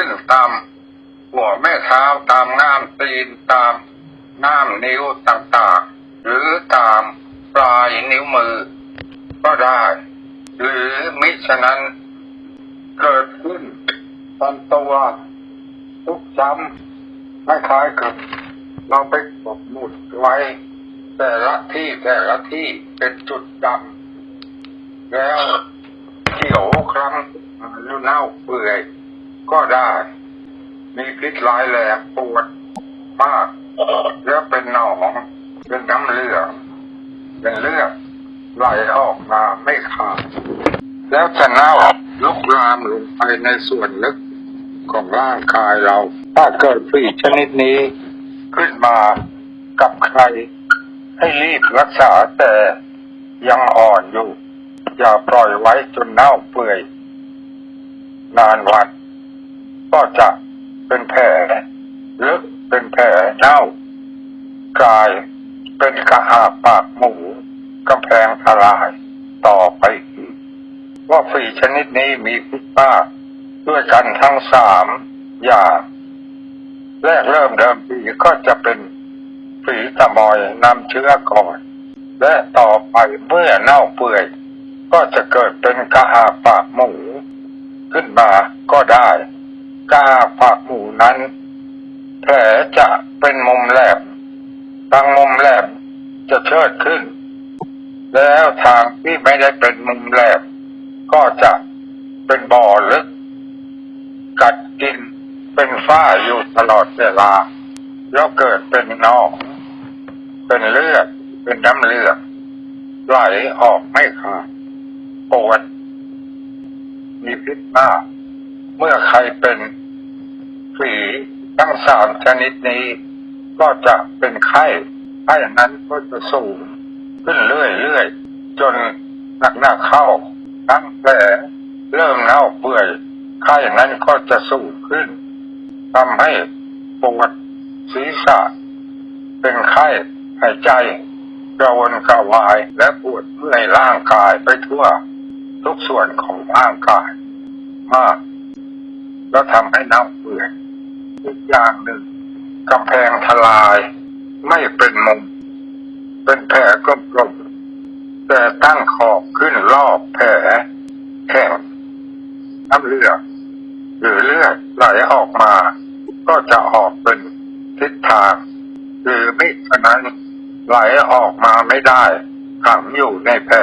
ขึ้นตามหัวแม่เท้าตามง่ามตีนตามง่ามนิ้วต่างๆ หรือตามปลายนิ้วมือ ก็ได้ หรือมิฉะนั้นเกิดขึ้นตามตัวทุกช้ำคล้ายๆกับเราไปกดหมุดไว้ แต่ละที่แต่ละที่เป็นจุดดำแล้วเขียวครั้งแล้วเน่าเปื่อย ก็ได้ มีพิษร้ายแรงปวดมาก แล้วเป็นหนอง เป็นน้ำเลืองเป็นเลือดไหลออกมาไม่ขาด แล้วจะเน่าลุกลามลงไปในส่วนลึกของร่างกายเรา ถ้าเกิดฝีชนิดนี้ ขึ้นมากับใคร ให้รีบรักษาแต่ยังอ่อนอยู่ อย่าปล่อยไว้จนเน่าเปื่อย นานวัน ก็จะเป็นแผลลึกเป็นแผลเน่ากลายเป็นกระหาปากหมูกำแพงทลายต่อไปอีกว่าฝีชนิดนี้มีพิษมากด้วยกันทั้งสามอย่างแรกเริ่มเดิมทีก็จะเป็นฝีตะมอยนำเชื้อก่อน และต่อไปเมื่อเน่าเปื่อย ก็จะเกิดเป็นกระอาปากหมูขึ้นมาก็ได้ กาปากหมูนั้น แผลจะเป็นมุมแหลมทางมุมแหลมจะเชิดขึ้น แล้วทางที่ไม่ได้เป็นมุมแหลมก็จะเป็นบ่อลึก กัดกินเป็นฝ้าอยู่ตลอดเวลา แล้วเกิดเป็นนองเป็นเลือด เป็นน้ำเลือดไหลออกไม่ขาดปวดมีพิษมาก เมื่อใครเป็น ฝีทั้งสามชนิดนี้ ก็จะเป็นไข้ไข้นั้นก็จะสูงขึ้นเรื่อยๆ จนหนักๆเข้า ทั้งแผลเริ่มเน่าเปื่อยไข้นั้นก็จะสูงขึ้นทำให้ปวดศีรษะ เป็นไข้หายใจกระวนกระวายและปวดเมื่อยร่างกายไปทั่ว ทุกส่วนของร่างกายมาก แล้วทำให้น่าเปื่ อีกอย่างหนึ่งกำแพงทลาย ไม่เป็นมุม เป็นแผลกลมๆแต่ตั้งขอบขึ้นรอบแผลแข็งน้ำเลือดหรือเลือดไหลออกมา ก็จะออกเป็นทิศทาง หรือมิฉะนั้นไหลออกมาไม่ได้ขังอยู่ในแผล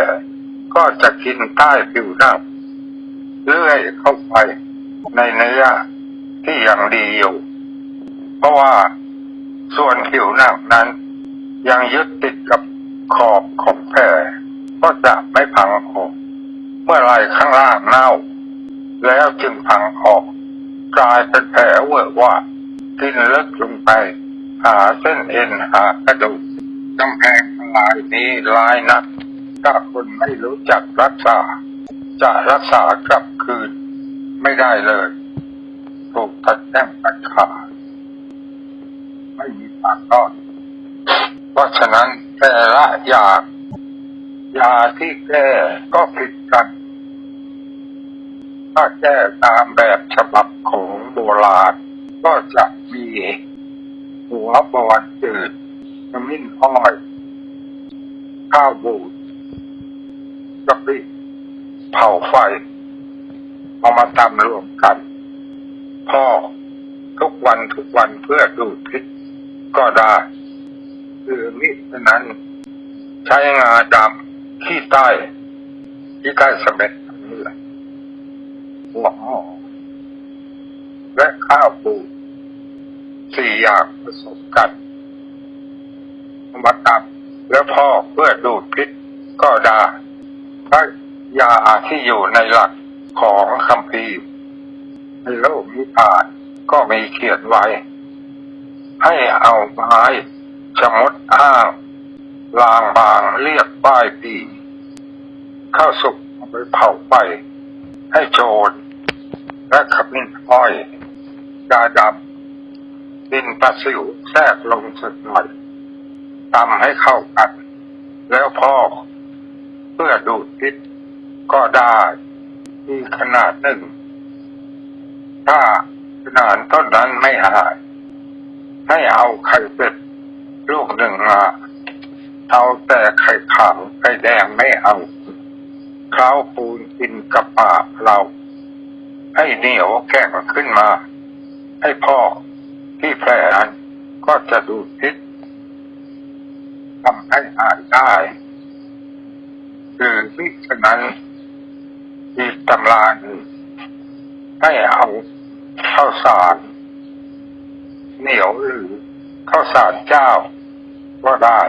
ก็จะกินใต้ผิวหนังเลื่อยเข้าไปในเนื้อที่ยังดีอยู่ เพราะว่าส่วนผิวหนังนั้น ยังยึดติดกับขอบของแผลก็จะไม่พังออกเมื่อไรข้างล่างเน่า แล้วจึงพังออก กลายเป็นแผลเวอะหว่ากินลึกลงไป หาเส้นเอ็นหากระดูกกำแพงลายนี้ลายนักถ้าคนไม่รู้จักรักษา จะรักษากลับคืนไม่ได้เลย ถูกตัดแต้มตัดขา ดไม่มีทางรอดเพราะฉะนั้นแต่ละยายาที่แก้ก็ผิดกัน ถ้าแก้ตามแบบฉบับของโบราณ ก็จะมีหัวบอนจืดขมิ้นอ้อย ข้าวบูดกะปิเผาไฟ เอามาตำรวมกันพ่อทุกวันทุกวันเพื่อดูดพิษ ก็ได้หรือมิฉะนั้น ใช้งาดำขี้ใต้ที่ใต้สะเม็ดนี่แหละหัวหอและข้าวปูสี่อย่างผสมกันเอามาตำแล้วพอกเพื่อดูดพิษก็ได้ถ้ายาที่อยู่ในหลักของคัมภีในโลกนิพพานก็มีเขียนไว้ ให้เอาไม้ชะมดอ้างลางบางเรียกป้ายปีข้าสุกไปเผาไฟให้โจรและขมิ้นอ้อยดาดำดินประสิวแทรกลงสักหน่อยตำให้เข้ากัน แล้วพอกเพื่อดูดพิษก็ได้มีขนาดหนึ่ง ถ้าขนาดต้นนั้นไม่หาย ให้เอาไข่เป็ดลูกหนึ่งมา เอาแต่ไข่ขาวไข่แดงไม่เอาเคล้าวปูนกินกับปากเรา ให้เหนียวแข็งขึ้นมา ให้พ่อที่แผลนั้นก็จะดูดพิษทำให้หายได้คือมิฉะนั้นอีตำรานให้เอาข้าวสาร เหนียวหรือข้าวสารเจ้า ก็ได้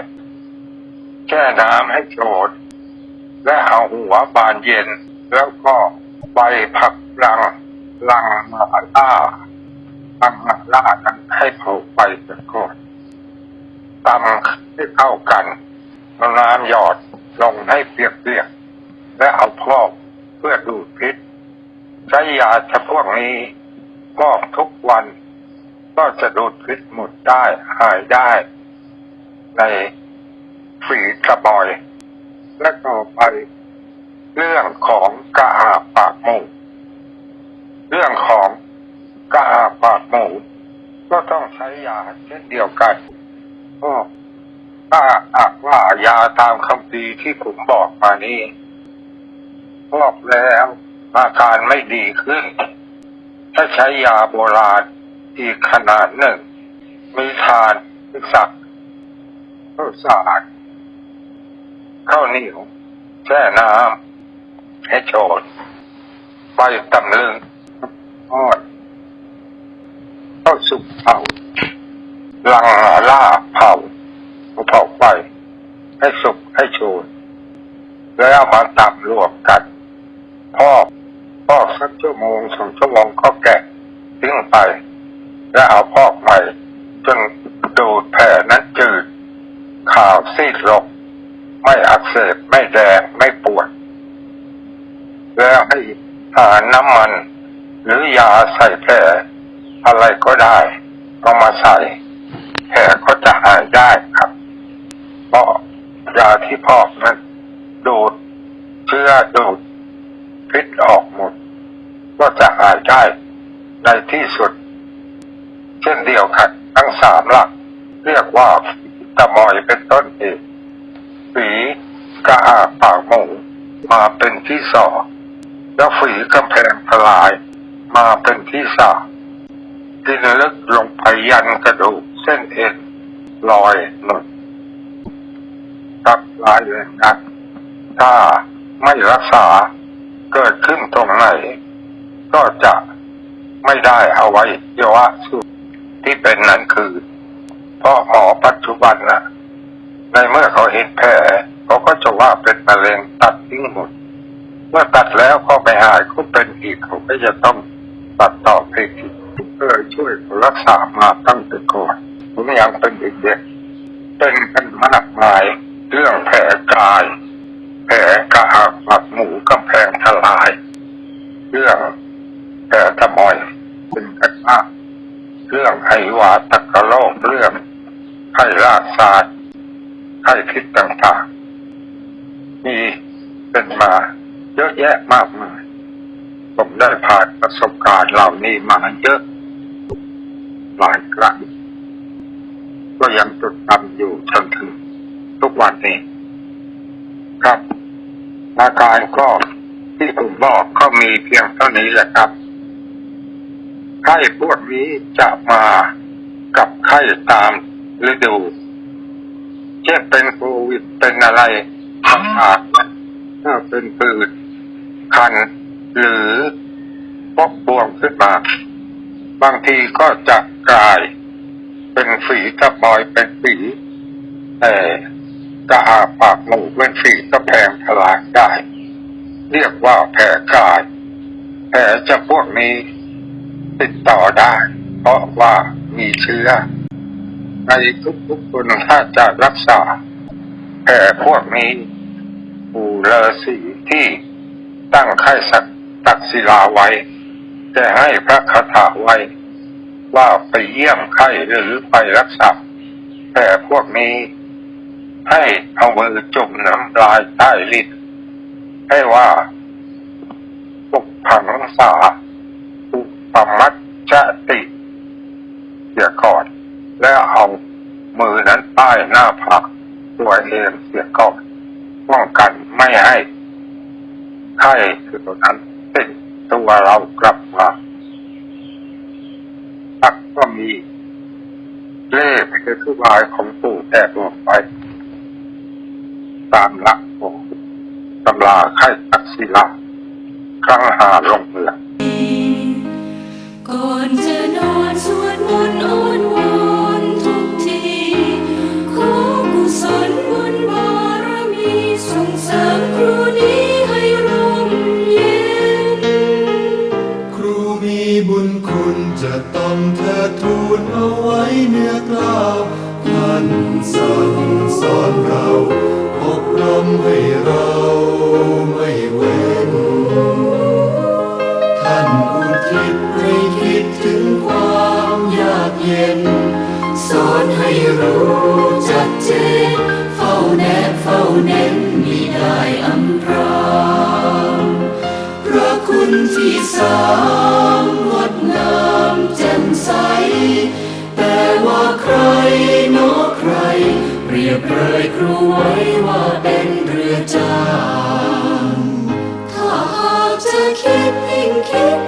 แช่น้ำให้โจดและเอาหัวบานเย็น แล้วก็ใบผักลังลังมาล่าลังมาล่ากันให้เผาไฟไปก่อนตำให้เข้ากันเอาน้ำหยอดลงให้เปียกๆและเอาพอกเพื่อดูดพิษใช้ยาชะพวกนี้มอกทุกวัน ก็จะดูดพิษหมดได้หายได้ ในฝีกระบอย และต่อไป เรื่องของกระอาปากหมูเรื่องของกระอาปากหมูก็ต้องใช้ยาเช่นเดียวกันก็ถ้าหากว่ายาตามคำพีที่ผมบอกมานี้บอกแล้วอาการไม่ดีขึ้น ถ้าใช้ยาโบราณ อีกขนาดหนึ่ง มีทานมีสักข้าวสารข้าวเหนียวแช่น้ำให้โจดใบตำลึงอ้อยข้าวสุกเผาลังล่าเผาเผาไฟให้สุกให้โชนแล้วมาตำรวมกันพอกพอสักชั่วโมงสองชั่วโมงก็แกะทิ้งไป แล้วเอาพอกใหม่ จนดูดแผลนั้นจืดข่าว ซีดลง ไม่อักเสบไม่แดงไม่ปวด แล้วให้หาน้ำมัน หรือยาใส่แผลอะไรก็ได้เอามาใส่แผลก็จะหายได้ครับเพราะยาที่พอกนั้นดูดเชื้อดูดพิษออกหมด ก็จะหายได้ในที่สุด เช่นเดียวกันทั้งสามหลัก เรียกว่า ตะมอยเป็นต้นเหตุฝีกระอาปากหมูมาเป็นที่สองแล้วฝีกำแพงทลาย มาเป็นที่สามดินลึกลงไปยันกระดูกเส้นเอ็นลอยหนุนตับลายแรงนักถ้าไม่รักษาเกิดขึ้นตรงไหน ก็จะไม่ได้เอาไว้เยวะสุดที่เป็นนั้นคือาะหมอปัจจุบันนะในเมื่อเขาเห็นแผลเขาก็จะว่าเป็นมะเร็งตัดทิ้งหมด เมื่อตัดแล้วก็ไม่หายก็เป็นอีกเขาก็จะต้องตัดต่อไปอีกเพื่อช่วยรักษามาตั้งแต่ก่อนผมยังเป็นเด็กๆเป็นกันมากมายเรื่องแผลกายแผลกระหักหลักหมูกำแพงทลาย เรื่องแผลตะมอยเป็นกันมากเรื่องไอหวาตะกะโลกเรื่อง ไข้ลากซาดไข้พิษต่างๆ มีเป็นมาเยอะแยะมากมายผมได้ผ่านประสบการณ์เหล่านี้มาเยอะ หลายครั้งก็ยังจดจำอยู่จนถึงทุกวันนี้ ครับอาการก็ที่ผมบอกก็มีเพียงเท่านี้แหละครับไข้พวกนี้จะมากับไข้ตาม ฤดูเช่นเป็นโควิดเป็นอะไรต่างๆถ้าเป็นปืนคัน หรือปกบวมขึ้นมา บางทีก็จะกลายเป็นฝีตะบอยเป็นฝีแต่กระอาปากหมูเป็นฝีตะแพงทลายได้ เรียกว่าแผลกายแผลจะพวกนี้ติดต่อได้ เพราะว่ามีเชื้อ ในทุกๆคนถ้าจะรักษาแผลพวกนี้ปูเลอสีที่ให้สักตักศิลาไว้แต่ให้พระคาถาไว้ ว่าไปเยี่ยมไข้หรือไปรักษาแต่พวกนี้ ให้เอามือจุ่มน้ำลายใต้ลิ้นให้ว่าปุกผังสาปุปมัจจติเสียก่อน แล้วเอา ใต้หน้าผากตัวเองเสียก่อนป้องกันไม่ให้ไข้ตัวนั้นติดตัวเรากลับมาตักก็มีเลขคือทุบายของปู่แต่ตัวไป ตามหลักของตำราไข่ตักศิลาครั้งหาลงเมือง สอนให้รู้จัดเจนเฝ้าแนบเฝ้าเน้นมิได้อำพรางพระคุณที่สามงดงามแจ่มใส แต่ว่าใครเนอใคร เปรียบเลยครูไว้ว่าเป็นเรือจ้างถ้าหากจะคิดยิ่งคิด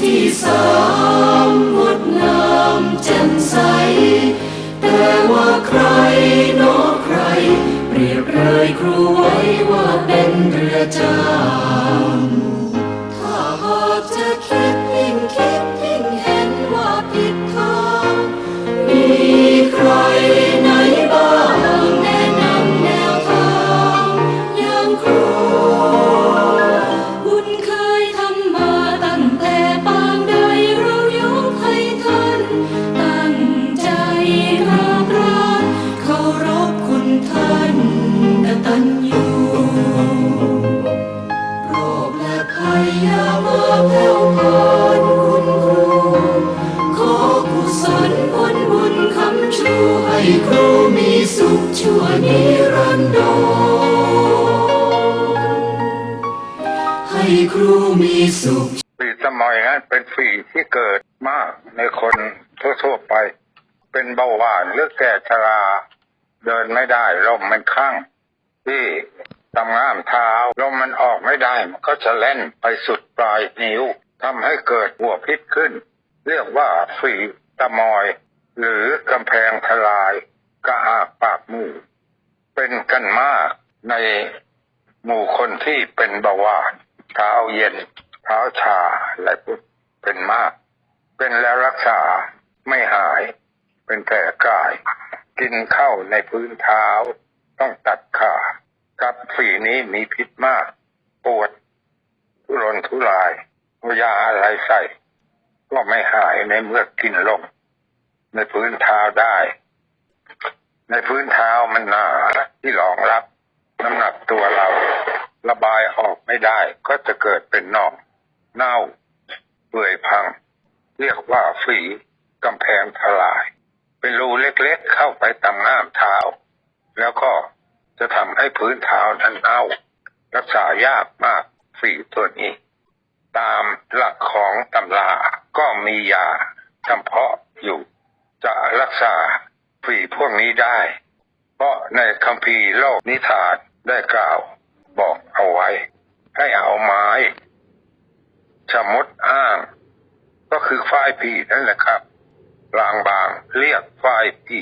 ที่สามงดงามแจ่มใส แต่ว่าใครนอใคร เปรียบเลยครู เดินไม่ได้ลมมันข้างที่ตำง่ามเท้าลมมันออกไม่ได้มันก็จะเล่นไปสุดปลายนิ้วทำให้เกิดหัวพิษขึ้น เรียกว่าฝีตะมอย หรือกำแพงทลายกระอาปากหมูเป็นกันมากในหมู่คนที่เป็นเบาหวานเท้าเย็น เท้าชาอะไรพวกเป็นมาก เป็นแล้วรักษาไม่หาย เป็นแผลกาย กินเข้าในพื้นเท้า ต้องตัดขากับฝีนี้มีพิษมาก ปวดทุรนทุรายยาอะไรใส่ ก็ไม่หายในเมื่อกินลง ในพื้นเท้าได้ ในพื้นเท้ามันหนาที่รองรับน้ำหนักตัวเรา ระบายออกไม่ได้ ก็จะเกิดเป็นหนองเน่าเปื่อยพัง เรียกว่าฝีกำแพงทลาย เป็นรูเล็กๆเข้าไปตามง่ามเท้า แล้วก็จะทำให้พื้นเท้านั้นเน่ารักษายากมากฝีตัวนี้ ตามหลักของตำราก็มียาจำเพาะอยู่ จะรักษาฝีพวกนี้ได้ เพราะในคัมภีร์โลกนิทานได้กล่าวบอกเอาไว้ ให้เอาไม้ชะมดอ้าง ก็คือฝ้ายผีนั่นแหละครับ ลางบาง เรียกฝ้ายปี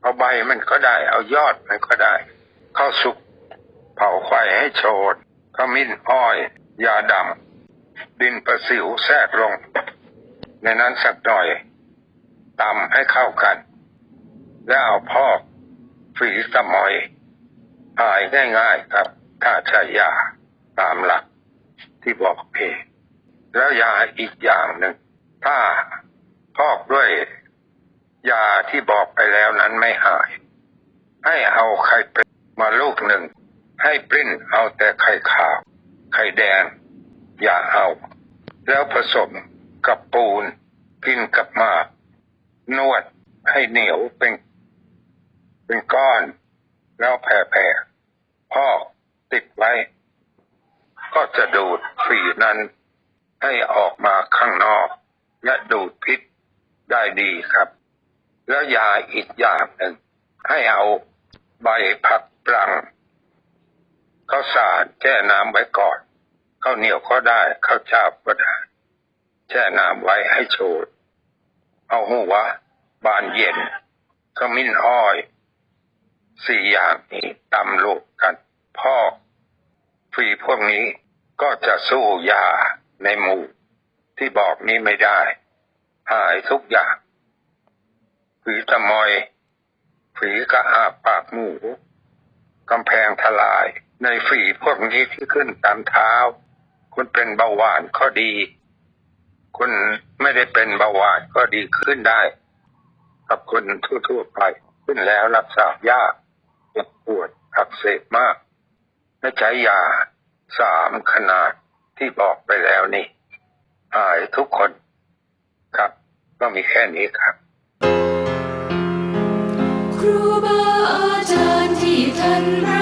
เอาใบมันก็ได้ เอายอดมันก็ได้ เข้าสุก เผาไฟให้โชนขมิ้นอ้อย ยาดำดินประสิวแทรกลง ในนั้นสักหน่อยตำให้เข้ากัน แล้วเอาพอกฝีสมอยหายง่ายๆครับ ถ้าใช้ยาตามหลักที่บอกเพแล้วยาอีกอย่างหนึ่ง ถ้า พอกด้วยยาที่บอกไปแล้วนั้นไม่หาย ให้เอาไข่เป็ดมาลูกหนึ่ง ให้ปริ้นเอาแต่ไข่ขาว ไข่แดง อย่าเอา แล้วผสมกับปูนกินกับมานวดให้เหนียวเป็นเป็นก้อน แล้วแผ่ๆพอกติดไว้ ก็จะดูดฝีนั้นให้ออกมาข้างนอก และดูดพิษ ได้ดีครับ แล้วยาอีกอย่างหนึ่งให้เอาใบผักปรังข้าวสารแช่น้ำไว้ก่อนข้าวเหนียวก็ได้ข้าวเจ้าก็ได้แช่น้ำไว้ให้โชดเอาหัวบานเย็นขมิ้นอ้อยสี่อย่างนี้ตำโลกกันพ่อฝีพวกนี้ก็จะสู้ยาในหมู่ที่บอกนี้ไม่ได้ หายทุกอย่างฝีตะมอยฝีกระอาปากหมูกำแพงทลาย ในฝีพวกนี้ที่ขึ้นตามเท้า คุณเป็นเบาหวานก็ดี คุณไม่ได้เป็นเบาหวานก็ดีขึ้นได้กับคนทั่วๆไป ขึ้นแล้วรักษายากเจ็บปวดอักเสบมากและใช้ยาสามขนาดที่บอกไปแล้วนี่หายทุกคน ก็มีแค่นี้ครับครูบาอาจารย์ที่ท่านรัก